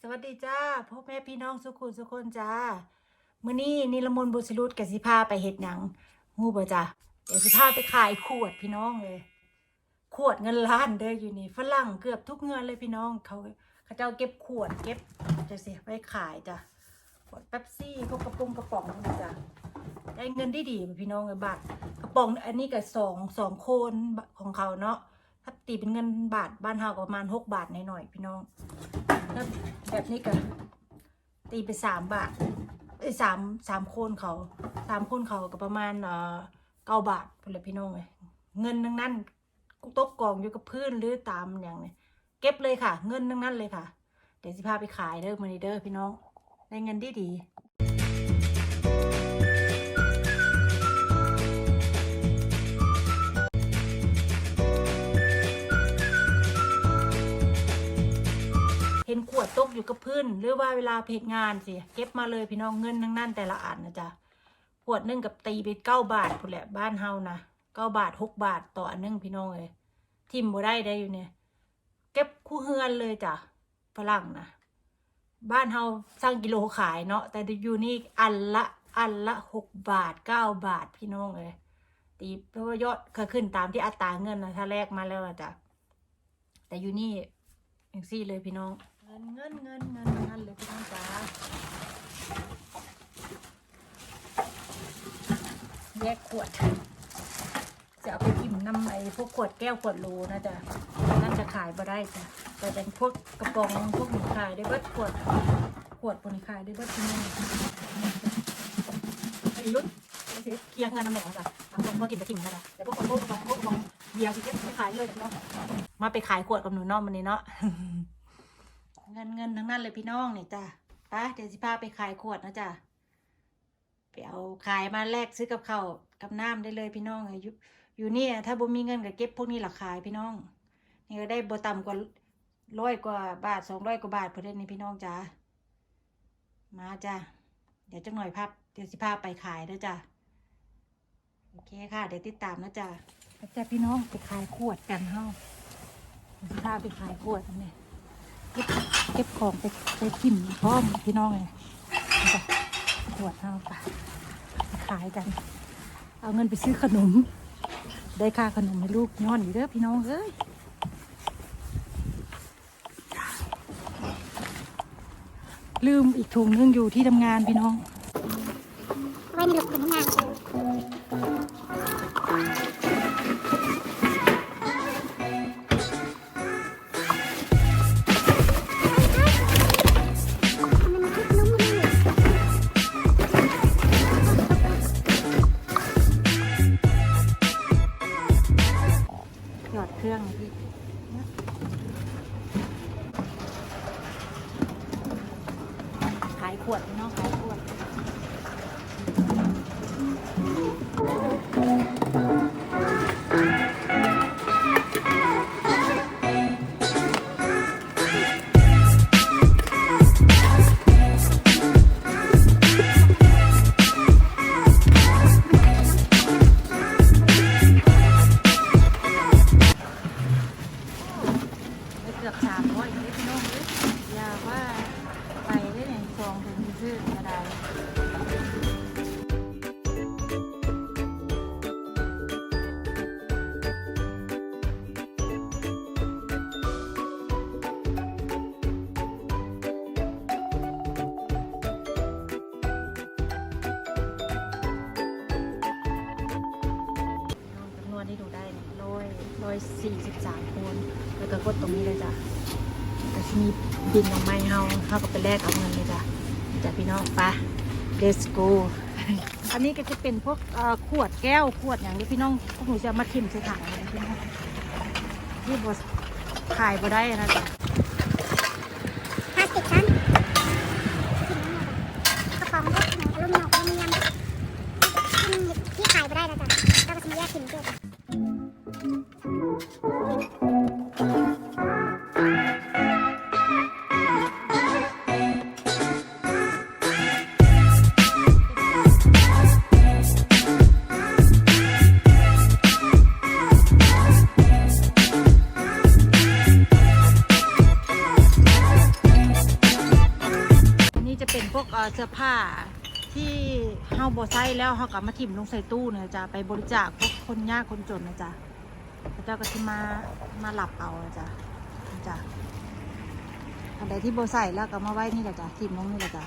สวัสดีจ้าพ่อแม่พี่น้องสุขุนสุคนจ้ามื้อนี้นิรมนบุษรุตกับสิพาไปเฮ็ดหยังฮู้บ่จ้าเดี๋ยวสิพาไปขายขวดพี่น้องเลย ขวดเงินล้านเด้ออยู่นี่ฝรั่งเกือบทุกเงินเลยพี่น้องเขาเขาเจ้าเก็บขวดเก็บจะเสียไว้ขายจ้ะขวดเป๊ปซี่พวกกระปุงกระป๋องนี่จ้ะ ได้เงินได้ดีพี่น้องเลยบาทกระป๋องอันนี้ก็สองสองโคนของเขาเนาะถ้าตีเป็นเงินบาทบ้านเฮาก็ประมาณหกบาทหน่อยๆพี่น้องแล้วแบบนี้ก็ตีไปสามบาทเอ้สามสามโคนเขาสามโคนเขาก็ประมาณเอ่อเก้าบาทพนเลยพี่น้องเลยเงินทั้งนั้นตกกองอยู่กับพื้นหรือตามอย่างเนี่ยเก็บเลยค่ะ เงินทั้งนั้นเลยค่ะ เดี๋ยวสิพาไปขายเด้อมานีเด้อพี่น้องได้เงินดีดี เห็นขวดตกอยู่กับพื้น หรือว่าเวลาเพจงานสิเก็บมาเลยพี่น้องเงินทั้งนั้นแต่ละอันนะจ๊ะขวดนึงกับตีไปเก้าบาทพุ่นแหละบ้านเฮานะเก้าบาทหกบาทต่ออันนึงพี่น้องเลยทิมบ่ได้ได้อยู่เนี่ย เก็บคู่เฮือนเลยจ้ะฝรั่งนะบ้านเฮาสร้างกิโลขายเนาะแต่อยู่นี่อันละอันละหกบาทเก้าบาทพี่น้องเลยตีเพราะว่ายอดก็ขึ้นตามที่อัตราเงินนะถ้าแลกมาแล้วจ้ะแต่อยู่นี่อย่างซี่เลยพี่น้อง งินเงินเงินเงินเงินเลยพี่น้องจ้าแยกขวด จะเอาไปพิมพ์นำไอ้พวกขวดแก้วขวดโลนะจ๊ะนั่นจะขายบ่ได้จ้ะแต่เป็นพวกกระป๋องพวกหนูขายได้เบิดขวด ขวดบนขายได้เบิดที่นี่ไอ้รุ่นเคียงเงินน้ำแหน่งจ้ะทำคนพวกกินไปทิ้งนะจ๊ะแต่พวกคนพวกกระป๋องพวกกระป๋องเบียร์ที่เก็บไปขายเลยเนาะมาไปขายขวดกับหนูน้องมันนี้เนาะ เงินเงินทั้งนั้นเลยพี่น้องนี่จ้ะไปเดี๋ยวสิพาไปขายขวดนะจ๊ะไปเอาขายมาแลกซื้อกับข้าวกับน้ำได้เลยพี่น้องอายุอยู่นี่ถ้าบ่มีเงินก็เก็บพวกนี้หลักขายพี่น้อง นี่ก็ได้บ่ต่ำกว่าร้อยกว่าบาทสองร้อยกว่าบาทพอได้นี่พี่น้องจ้ามาจ้าเดี๋ยวจังหน่อยพับเดี๋ยวสิพาไปขายนะจ้าโอเคค่ะ เดี๋ยวติดตามนะจ้าจ้าพี่น้องไปขายขวดกันเฮาสิพาไปขายขวดกัน เก็บเก็บของไปไปพิมพ์พร้อมพี่น้องเลยจ้ะขวดเฮาไปขายกัน เอาเงินไปซื้อขนม ได้ค่าขนมให้ลูกย้อนอยู่เด้อพี่น้องเอ้ยลืมอีกถุงนึงอยู่ที่ทำงานพี่น้อง ไว้ในหลบคนทำงาน ขวดเนาะค่ะ 143 คน แล้วก็กดตรงนี้เลยจ้ะแต่ที่มีบินของไม้เฮาเฮาก็ไปแลกเอาเงินเลยจ้ะจากพี่น้องปะ let's go อันนี้ก็จะเป็นพวกขวดแก้วขวดอย่างนี้พี่น้องพวกหนูจะมาทิมใส่ถังนี่น้ที่บอขายบ่ได้นะจ๊ะ พวกเสื้อผ้าที่เฮาบ่ใส่แล้วเฮาก็มาถิ่มลงใส่ตู้นะจ๊ะไปบริจาคพวกคนยากคนจนนะจ๊ะพระเจ้าก็ที่มามาหลับเอาจ๊ะจ๊ะอันใดที่บ่ใส่แล้วก็มาไว้นี่แหละจ้ะถิ่มลงนี่แหละจ้ะ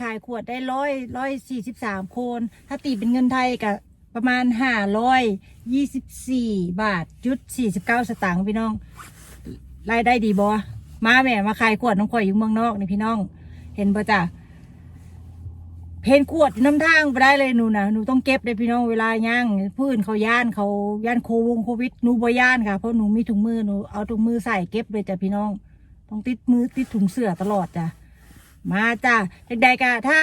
ขายขวดได้ร้อยร้อยสี่สิบสามคนถ้าตีเป็นเงินไทยก็ประมาณห้าร้อยยี่สิบสี่บาทจุดสี่สิบเก้าสตางค์พี่น้องรายได้ดีบอมาแม่มาขายขวดน้องข่อยอยู่เมืองนอกนี่พี่น้อง เห็นปะจ้ะเพนขวดน้ำทางไปได้เลยหนูนะหนูต้องเก็บเลยพี่น้องเวลาย่างผู้อื่นเขาย่านเขาย่านโควงโควิดหนูบ่ย่านค่ะเพราะหนูมีถุงมือหนูเอาถุงมือใส่เก็บเลยจ้ะพี่น้อง ต้องติดมือติดถุงเสื้อตลอดจ้ะ มาจ้ะเด็กๆอะถ้า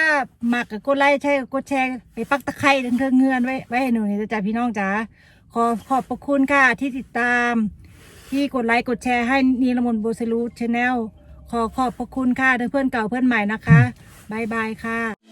หมักกับกดไลค์ใช่กดแชร์ไปปักตะไคร้เทิงๆเงื่อนไว้ไว้ให้หนูนี่จ้าพี่น้องจ้าขอขอบพระคุณค่ะที่ติดตาม ที่กดไลค์กดแชร์ให้นีลมนโบเซลูชแนลขอขอบพระคุณค่ะทั้งเพื่อนเก่าเพื่อนใหม่นะคะบายบายค่ะ